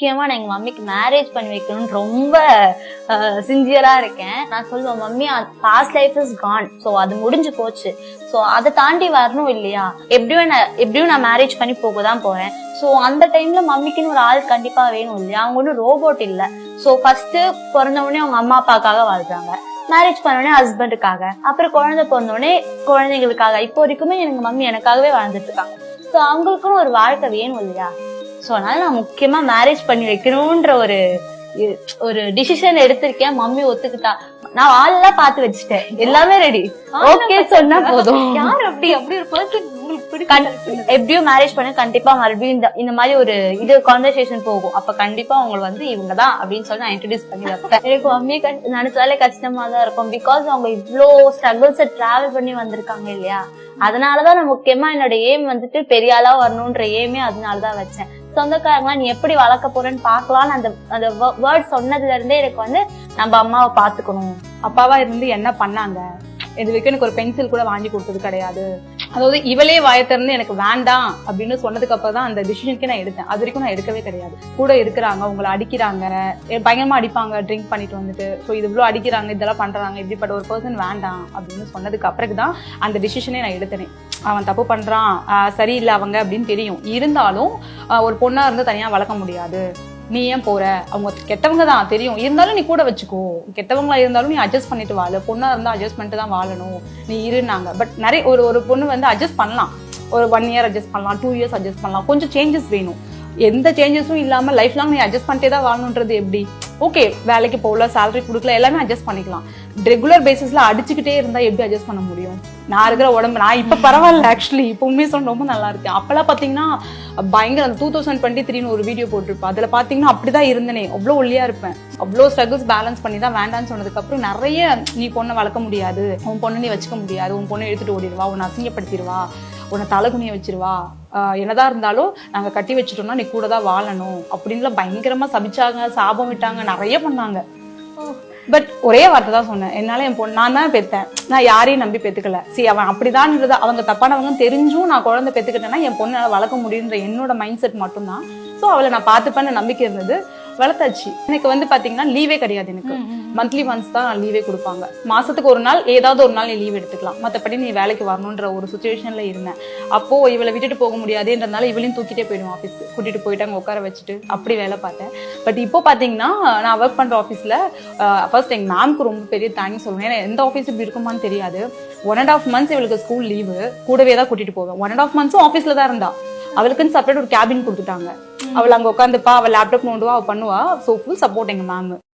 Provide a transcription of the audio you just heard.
முக்கியமா நான் எங்க மம்மிக்கு மேரேஜ் பண்ணி வைக்கணும்னு ரொம்ப சின்சியரா இருக்கேன். நான் சொல்லுவேன் mummy past life is gone so அது முடிஞ்சு போச்சு. ஸோ அதை தாண்டி வரணும் இல்லையா? எப்படியும் நான் எப்படியும் நான் மேரேஜ் பண்ணி போக தான் போறேன். ஸோ அந்த டைம்ல மம்மிக்குன்னு ஒரு ஆள் கண்டிப்பா வேணும் இல்லையா? அவங்க ஒன்றும் ரோபோட் இல்லை. ஸோ ஃபர்ஸ்ட் பிறந்த உடனே அவங்க அம்மா அப்பாக்காக வாழ்றாங்க. மேரேஜ் பண்ண உடனே ஹஸ்பண்டுக்காக அப்புறம் குழந்தை பிறந்தோடனே குழந்தைங்களுக்காக இப்போ வரைக்குமே எனக்கு மம்மி எனக்காகவே வாழ்ந்துட்டு இருக்காங்க. ஸோ அவங்களுக்குன்னு ஒரு வாழ்க்கை வேணும் இல்லையா? ஸோ அதனால நான் முக்கியமா மேரேஜ் பண்ணி வைக்கணும்ன்ற ஒரு ஒரு டிசிஷன் எடுத்திருக்கேன். மம்மி ஒத்துக்கிட்டா. நான் ஆளெல்லாம் பார்த்து வச்சுட்டேன். எல்லாமே ரெடி ஓகே சொன்னா போதும். யார் அப்படி? அப்படி ஒரு பர்சன் எப்படியும் மேரேஜ் பண்ண கண்டிப்பா மறுபடியும் இந்த இந்த மாதிரி ஒரு இது கான்வர்சேஷன் போகும். அப்ப கண்டிப்பா அவங்க வந்து இவங்க தான் அப்படின்னு சொல்லி நான் இன்ட்ரடியூஸ் பண்ணி வைப்பேன். எனக்கு மம்மி நினைச்சாலே கஷ்டமா தான் இருக்கும். பிகாஸ் அவங்க இவ்ளோ ஸ்ட்ரகிள்ஸ் டிராவல் பண்ணி வந்திருக்காங்க இல்லையா? அதனாலதான் நான் முக்கியமா என்னோட ஏம் வந்துட்டு பெரிய ஆளா வரணும்ன்ற ஏமே அதனாலதான் வச்சேன். சொந்தக்காரங்களா நீ எப்படி வளர்க்க போறேன்னு பாக்கலாம்னு அந்த அந்த வேர்ட் சொன்னதுல இருந்தே எனக்கு வந்து நம்ம அம்மாவை பாத்துக்கணும் அப்பாவா இருந்து என்ன பண்ணாங்க? இது வரைக்கும் எனக்கு ஒரு பென்சில் கூட வாங்கி கொடுத்தது கிடையாது. அதாவது இவளே வாய திறந்து எனக்கு வேண்டாம் அப்படின்னு சொன்னதுக்கு அப்புறம் தான் அந்த டிசிஷனுக்கு நான் எடுத்தேன். அது வரைக்கும் நான் எடுக்கவே கிடையாது. கூட இருக்கிறாங்க உங்களை அடிக்கிறாங்க. பயங்கரமா அடிப்பாங்க ட்ரிங்க் பண்ணிட்டு வந்துட்டு. ஸோ இது இவ்வளோ அடிக்கிறாங்க இதெல்லாம் பண்றாங்க இப்படிப்பட்ட ஒரு பர்சன் வேண்டாம் அப்படின்னு சொன்னதுக்கு அப்புறம் தான் அந்த டிசிஷனே நான் எடுத்தேனே. அவன் தப்பு பண்றான் சரியில்லை அவங்க அப்படின்னு தெரியும். இருந்தாலும் ஒரு பொண்ணா இருந்து தனியா வளர்க்க முடியாது. நீ ஏன் போற? அவங்க கெட்டவங்க தான் தெரியும். இருந்தாலும் நீ கூட வச்சுக்கோ. கெட்டவங்களா இருந்தாலும் நீ அட்ஜஸ்ட் பண்ணிட்டு வாழ. பொண்ணா இருந்தா அட்ஜஸ்ட் பண்ணிட்டு தான் வாழணும். நீ இருனாங்க பட் நிறைய ஒரு ஒரு பொண்ணு வந்து அட்ஜஸ்ட் பண்ணலாம். ஒரு ஒன் இயர் அட்ஜஸ்ட் பண்ணலாம். டூ இயர்ஸ் அட்ஜஸ்ட் பண்ணலாம். கொஞ்சம் சேஞ்சஸ் வேணும். எந்த சேஞ்சஸும் இல்லாம லைஃப் லாங் நீ அட்ஜஸ்ட் பண்ணிட்டே தான் வாழணுன்றது எப்படி? ஓகே வேலைக்கு போகல சேலரி கொடுக்கல எல்லாமே அட்ஜஸ்ட் பண்ணிக்கலாம். ரெகுலர் பேசிஸ்ல அடிச்சுக்கிட்டே இருந்தா எப்படி அட்ஜஸ்ட் பண்ண முடியும்? நான் இருக்கிற உடம்பு நான் இப்ப பரவாயில்ல ஆக்சுவலி இப்போவுமே சொன்ன ரொம்ப நல்லா இருக்கேன் அப்பெல்லாம் பார்த்தீங்கன்னா பயங்கர டூ தௌசண்ட் டுவெண்ட்டி த்ரீனு ஒரு வீடியோ போட்டிருப்பேன் அதுல பாத்தீங்கன்னா அப்படிதான் இருந்தனே. அவ்வளோ ஒல்லியா இருப்பேன். அவ்வளோ ஸ்ட்ரகிள்ஸ் பேலன்ஸ் பண்ணி தான் வேண்டாம்னு சொன்னதுக்கப்புறம் நிறைய நீ பொண்ணை வளர்க்க முடியாது. உன் பொண்ணு நீ வச்சுக்க முடியாது. உன் பொண்ணை எடுத்துட்டு ஓடிடுவா. உன்னை அசிங்கப்படுத்திடுவா. உன்னை தலைகுனிய வச்சிருவா. என்னதான் இருந்தாலும் நாங்க கட்டி வச்சிட்டோம்னா நீ கூட தான் வாழணும். அப்படின்லாம் பயங்கரமா சபிச்சாங்க சாபம் விட்டாங்க நிறைய பண்ணாங்க. பட் ஒரே வார்த்தை தான் சொன்னேன். என்னால என் பொண்ணு நான் தான் பெத்தேன். நான் யாரையும் நம்பி பெத்துக்கல. சரி அவன் அப்படிதான்ன்றத அவங்க தப்பானவங்க தெரிஞ்சும் நான் குழந்தை பெத்துக்கிட்டேன்னா என் பொண்ணால வளர்க்க முடியுன்ற என்னோட மைண்ட் செட் மட்டும்தான். ஸோ அவளை நான் பார்த்துப்பேன்னு நம்பிக்கை இருந்தது. வளர்த்தாச்சு. எனக்கு வந்து பாத்தீங்கன்னா லீவே கிடையாது எனக்கு. மந்த்லி ஒன்ஸ் தான் லீவே கொடுப்பாங்க. மாசத்துக்கு ஒரு நாள் ஏதாவது ஒரு நாள் நீ லீவ் எடுத்துக்கலாம். மத்தபடி நீ வேலைக்கு வரணுன்ற ஒரு சுச்சுவேஷன்ல இருந்தேன். அப்போ இவளை விட்டுட்டு போக முடியாதுன்றதுனால இவளையும் தூக்கிட்டே போயிடுவேன் ஆஃபீஸ்க்கு கூட்டிட்டு போயிட்டு அங்க உட்கார வச்சுட்டு அப்படி வேலை பார்த்தேன். பட் இப்போ பாத்தீங்கன்னா நான் ஒர்க் பண்ற ஆஃபீஸ்ல ஃபர்ஸ்ட் எங்க மேம்க்கு ரொம்ப பெரிய தேங்க்ஸ் சொல்லணும். ஏன்னா எந்த ஆஃபீஸ் இப்படி இருக்குமான்னு தெரியாது. ஒன் அண்ட் ஆஃப் மந்த்ஸ் இவளுக்கு ஸ்கூல் லீவு கூடவே தான் கூட்டிட்டு போவேன். ஒன் அண்ட் ஆஃப் மந்த்ஸும் ஆஃபீஸ்ல தான் இருந்தா. அவளுக்குன்னு செப்பரேட் ஒரு கேபின் கொடுத்துட்டாங்க. அவள் அங்க உட்காந்துப்பா அவள் லேப்டாப் நோண்டுவா அவள் பண்ணுவா. ஸோ ஃபுல் சப்போர்ட் எங்கள் மேம்